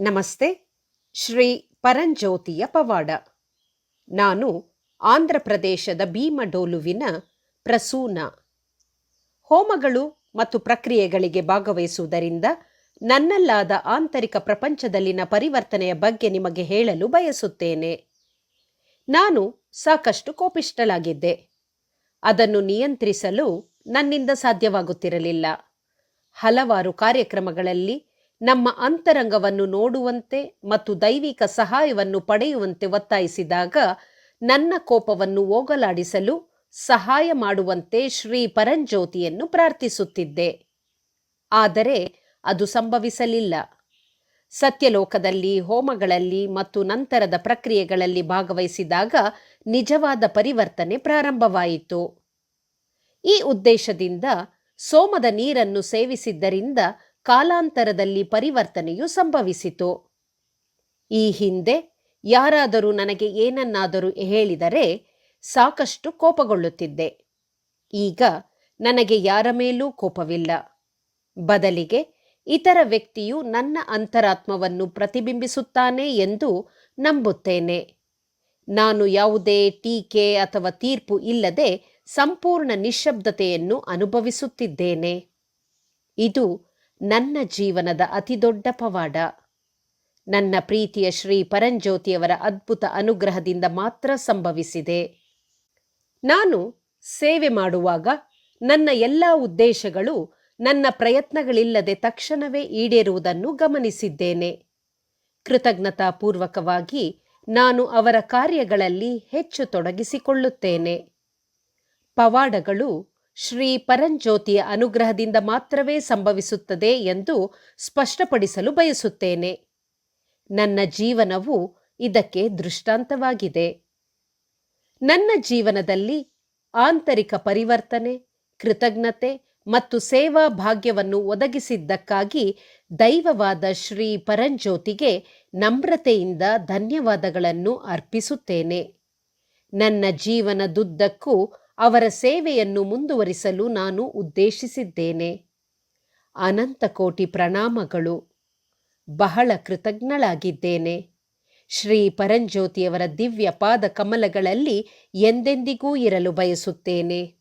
ನಮಸ್ತೆ, ಶ್ರೀ ಪರಂಜ್ಯೋತಿಯ ಪವಾಡ. ನಾನು ಆಂಧ್ರ ಪ್ರದೇಶದ ಭೀಮಡೋಲುವಿನ ಪ್ರಸೂನ. ಹೋಮಗಳು ಮತ್ತು ಪ್ರಕ್ರಿಯೆಗಳಿಗೆ ಭಾಗವಹಿಸುವುದರಿಂದ ನನ್ನಲ್ಲಾದ ಆಂತರಿಕ ಪ್ರಪಂಚದಲ್ಲಿನ ಪರಿವರ್ತನೆಯ ಬಗ್ಗೆ ನಿಮಗೆ ಹೇಳಲು ಬಯಸುತ್ತೇನೆ. ನಾನು ಸಾಕಷ್ಟು ಕೋಪಿಷ್ಟಳಾಗಿದ್ದೆ ಅದನ್ನು ನಿಯಂತ್ರಿಸಲು ನನ್ನಿಂದ ಸಾಧ್ಯವಾಗುತ್ತಿರಲಿಲ್ಲ. ಹಲವಾರು ಕಾರ್ಯಕ್ರಮಗಳಲ್ಲಿ ನಮ್ಮ ಅಂತರಂಗವನ್ನು ನೋಡುವಂತೆ ಮತ್ತು ದೈವಿಕ ಸಹಾಯವನ್ನು ಪಡೆಯುವಂತೆ ಒತ್ತಾಯಿಸಿದಾಗ ನನ್ನ ಕೋಪವನ್ನು ಹೋಗಲಾಡಿಸಲು ಸಹಾಯ ಮಾಡುವಂತೆ ಶ್ರೀ ಪರಂಜ್ಯೋತಿಯನ್ನು ಪ್ರಾರ್ಥಿಸುತ್ತಿದ್ದೆ. ಆದರೆ ಅದು ಸಂಭವಿಸಲಿಲ್ಲ. ಸತ್ಯಲೋಕದಲ್ಲಿ, ಹೋಮಗಳಲ್ಲಿ ಮತ್ತು ನಂತರದ ಪ್ರಕ್ರಿಯೆಗಳಲ್ಲಿ ಭಾಗವಹಿಸಿದಾಗ ನಿಜವಾದ ಪರಿವರ್ತನೆ ಪ್ರಾರಂಭವಾಯಿತು. ಈ ಉದ್ದೇಶದಿಂದ ಸೋಮದ ನೀರನ್ನು ಸೇವಿಸಿದ್ದರಿಂದ ಕಾಲಾಂತರದಲ್ಲಿ ಪರಿವರ್ತನೆಯು ಸಂಭವಿಸಿತು. ಈ ಹಿಂದೆ ಯಾರಾದರೂ ನನಗೆ ಏನನ್ನಾದರೂ ಹೇಳಿದರೆ ಸಾಕಷ್ಟು ಕೋಪಗೊಳ್ಳುತ್ತಿದ್ದೆ. ಈಗ ನನಗೆ ಯಾರ ಮೇಲೂ ಕೋಪವಿಲ್ಲ. ಬದಲಿಗೆ ಇತರ ವ್ಯಕ್ತಿಯು ನನ್ನ ಅಂತರಾತ್ಮವನ್ನು ಪ್ರತಿಬಿಂಬಿಸುತ್ತಾನೆ ಎಂದು ನಂಬುತ್ತೇನೆ. ನಾನು ಯಾವುದೇ ಟೀಕೆ ಅಥವಾ ತೀರ್ಪು ಇಲ್ಲದೆ ಸಂಪೂರ್ಣ ನಿಶ್ಶಬ್ದತೆಯನ್ನು ಅನುಭವಿಸುತ್ತಿದ್ದೇನೆ. ಇದು ನನ್ನ ಜೀವನದ ಅತಿದೊಡ್ಡ ಪವಾಡ. ನನ್ನ ಪ್ರೀತಿಯ ಶ್ರೀ ಪರಂಜ್ಯೋತಿಯವರ ಅದ್ಭುತ ಅನುಗ್ರಹದಿಂದ ಮಾತ್ರ ಸಂಭವಿಸಿದೆ. ನಾನು ಸೇವೆ ಮಾಡುವಾಗ ನನ್ನ ಎಲ್ಲ ಉದ್ದೇಶಗಳು ನನ್ನ ಪ್ರಯತ್ನಗಳಿಲ್ಲದೆ ತಕ್ಷಣವೇ ಈಡೇರುವುದನ್ನು ಗಮನಿಸಿದ್ದೇನೆ. ಕೃತಜ್ಞತಾಪೂರ್ವಕವಾಗಿ ನಾನು ಅವರ ಕಾರ್ಯಗಳಲ್ಲಿ ಹೆಚ್ಚು ತೊಡಗಿಸಿಕೊಳ್ಳುತ್ತೇನೆ. ಪವಾಡಗಳು ಶ್ರೀ ಪರಂಜ್ಯೋತಿಯ ಅನುಗ್ರಹದಿಂದ ಮಾತ್ರವೇ ಸಂಭವಿಸುತ್ತದೆ ಎಂದು ಸ್ಪಷ್ಟಪಡಿಸಲು ಬಯಸುತ್ತೇನೆ. ನನ್ನ ಜೀವನವು ಇದಕ್ಕೆ ದೃಷ್ಟಾಂತವಾಗಿದೆ. ನನ್ನ ಜೀವನದಲ್ಲಿ ಆಂತರಿಕ ಪರಿವರ್ತನೆ, ಕೃತಜ್ಞತೆ ಮತ್ತು ಸೇವಾ ಭಾಗ್ಯವನ್ನು ಒದಗಿಸಿದ್ದಕ್ಕಾಗಿ ದೈವವಾದ ಶ್ರೀ ಪರಂಜ್ಯೋತಿಗೆ ನಮ್ರತೆಯಿಂದ ಧನ್ಯವಾದಗಳನ್ನು ಅರ್ಪಿಸುತ್ತೇನೆ. ನನ್ನ ಜೀವನದುದ್ದಕ್ಕೂ ಅವರ ಸೇವೆಯನ್ನು ಮುಂದುವರಿಸಲು ನಾನು ಉದ್ದೇಶಿಸಿದ್ದೇನೆ. ಅನಂತ ಕೋಟಿ ಪ್ರಣಾಮಗಳು. ಬಹಳ ಕೃತಜ್ಞಳಾಗಿದ್ದೇನೆ. ಶ್ರೀ ಪರಂಜ್ಯೋತಿಯವರ ದಿವ್ಯ ಪಾದ ಕಮಲಗಳಲ್ಲಿ ಎಂದೆಂದಿಗೂ ಇರಲು ಬಯಸುತ್ತೇನೆ.